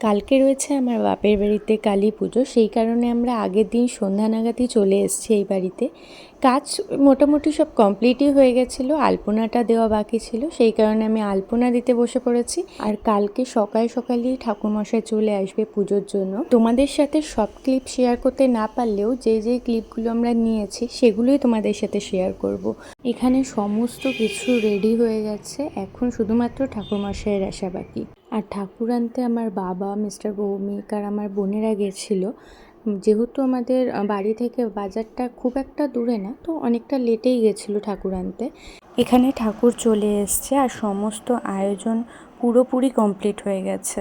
কালকে রয়েছে আমার বাপের বাড়িতে কালী পুজো, সেই কারণে আমরা আগের দিন সন্ধ্যা নাগাদই চলে এসেছি এই বাড়িতে। কাজ মোটামুটি সব কমপ্লিটই হয়ে গেছিল, আলপনাটা দেওয়া বাকি ছিল, সেই কারণে আমি আলপনা দিতে বসে পড়েছি। আর কালকে সকাল সকালই ঠাকুরমশাই চলে আসবে পুজোর জন্য। তোমাদের সাথে সব ক্লিপ শেয়ার করতে না পারলেও যে যে ক্লিপগুলো আমরা নিয়েছি, সেগুলোই তোমাদের সাথে শেয়ার করব। এখানে সমস্ত কিছু রেডি হয়ে গেছে, এখন শুধুমাত্র ঠাকুরমশাইয়ের আসা বাকি। আর ঠাকুর আনতে আমার বাবা, মিস্টার ভৌমিক আর আমার বোনেরা গেছিল। যেহেতু আমাদের বাড়ি থেকে বাজারটা খুব একটা দূরে না, তো অনেকটা লেটেই গেছিল ঠাকুর আনতে। এখানে ঠাকুর চলে এসছে আর সমস্ত আয়োজন পুরোপুরি কমপ্লিট হয়ে গেছে।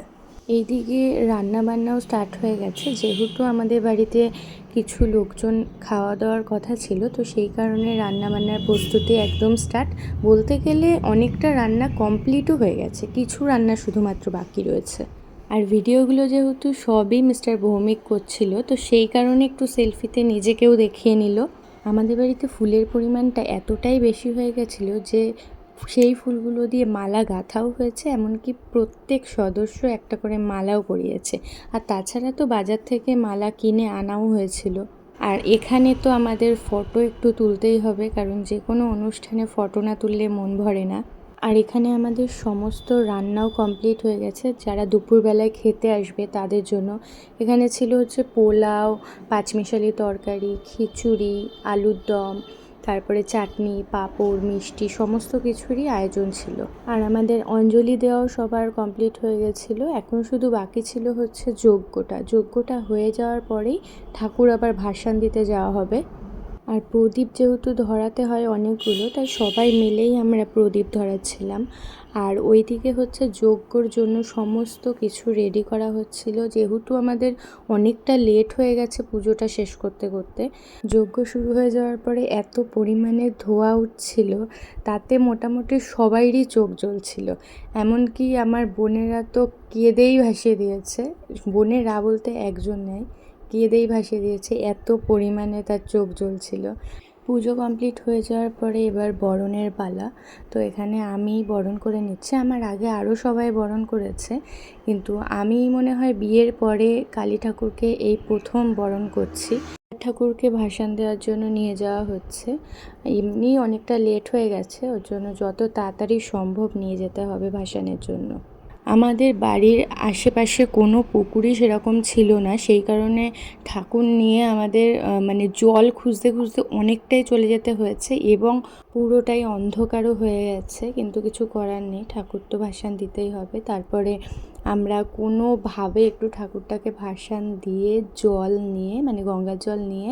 এইদিকে রান্না বান্নাও স্টার্ট হয়ে গেছে। যেহেতু আমাদের বাড়িতে কিছু লোকজন খাওয়া দাওয়ার কথা ছিল, তো সেই কারণে রান্না বান্নার প্রস্তুতি একদম স্টার্ট বলতে গেলে অনেকটা রান্না কমপ্লিটও হয়ে গেছে। কিছু রান্না শুধুমাত্র বাকি রয়েছে। আর ভিডিওগুলো যেহেতু সবই মিস্টার ভৌমিক করছিল, তো সেই কারণে একটু সেলফিতে নিজেকেও দেখিয়ে নিল। আমাদের বাড়িতে ফুলের পরিমাণটা এতটাই বেশি হয়ে গেছিল যে সেই ফুলগুলো দিয়ে মালা গাঁথাও হয়েছে, এমনকি প্রত্যেক সদস্য একটা করে মালাও পরিয়েছে। আর তাছাড়া তো বাজার থেকে মালা কিনে আনাও হয়েছিল। আর এখানে তো আমাদের ফটো একটু তুলতেই হবে, কারণ যে কোনো অনুষ্ঠানে ফটো না তুললে মন ভরে না। আর এখানে আমাদের সমস্ত রান্নাও কমপ্লিট হয়ে গেছে। যারা দুপুরবেলায় খেতে আসবে তাদের জন্য। এখানে ছিল হচ্ছে পোলাও, পাঁচমিশালি তরকারি, খিচুড়ি, আলুর দম তারপরে চাটনি, পাঁপড়, মিষ্টি সমস্ত কিছুরই আয়োজন ছিল। আর আমাদের অঞ্জলি দেওয়াও সবার কমপ্লিট হয়ে গেছিল। এখন শুধু বাকি ছিল হচ্ছে যজ্ঞটা। যজ্ঞটা হয়ে যাওয়ার পরেই ঠাকুর আবার ভাসান দিতে যাওয়া হবে। আর প্রদীপ যেহেতু ধরাতে হয় অনেকগুলো, তাই সবাই মিলেই আমরা প্রদীপ ধরাচ্ছিলাম। আর ওইদিকে হচ্ছে যজ্ঞর জন্য সমস্ত কিছু রেডি করা হচ্ছিল। যেহেতু আমাদের অনেকটা লেট হয়ে গেছে পুজোটা শেষ করতে করতে, যজ্ঞ শুরু হয়ে যাওয়ার পরে এত পরিমাণে ধোয়া উঠছিল, তাতে মোটামুটি সবাইরই চোখ জ্বলছিল। এমনকি আমার বোনেরা তো কেঁদেই ভাসিয়ে দিয়েছে। বোনেরা বলতে একজন নেই। কেঁদেই ভাসিয়ে দিয়েছে। এত পরিমাণে তার চোখ জ্বলছিল। পুজো কমপ্লিট হয়ে যাওয়ার পরে এবার বরণের পালা। তো এখানে আমি বরণ করে নিচ্ছি। আমার আগে আরও সবাই বরণ করেছে। কিন্তু আমি মনে হয় বিয়ের পরে কালী ঠাকুরকে এই প্রথম বরণ করছি। ঠাকুরকে ভাসান দেওয়ার জন্য নিয়ে যাওয়া হচ্ছে। এমনি অনেকটা লেট হয়ে গেছে। ওর জন্য যত তাড়াতাড়ি সম্ভব নিয়ে যেতে হবে ভাসানের জন্য। আমাদের বাড়ির আশেপাশে কোনো পুকুরই সেরকম ছিল না। সেই কারণে ঠাকুর নিয়ে আমাদের মানে জল খুঁজতে খুঁজতে অনেকটাই চলে যেতে হয়েছে এবং পুরোটাই অন্ধকারও হয়ে গেছে। কিন্তু কিছু করার নেই, ঠাকুর তো ভাসান দিতেই হবে। তারপরে আমরা কোনোভাবে একটু ঠাকুরটাকে ভাসান দিয়ে জল নিয়ে মানে গঙ্গার জল নিয়ে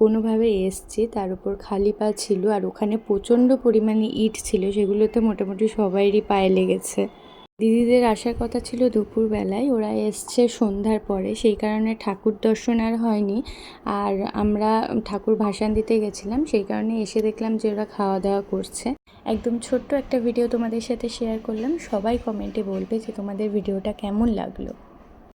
কোনোভাবে এসছি। তার উপর খালি পা ছিল আর ওখানে প্রচণ্ড পরিমাণে ইট ছিল, সেগুলোতে মোটামুটি সবাইরই পায়ে লেগেছে। দিদিদের আসার কথা ছিল দুপুরবেলায়। ওরা এসছে সন্ধ্যার পরে। সেই কারণে ঠাকুর দর্শন আর হয়নি। আর আমরা ঠাকুর ভাসান দিতে গেছিলাম। সেই কারণে এসে দেখলাম যে ওরা খাওয়া দাওয়া করছে। একদম ছোট্ট একটা ভিডিও তোমাদের সাথে শেয়ার করলাম। সবাই কমেন্টে বলবে যে তোমাদের ভিডিওটা কেমন লাগল।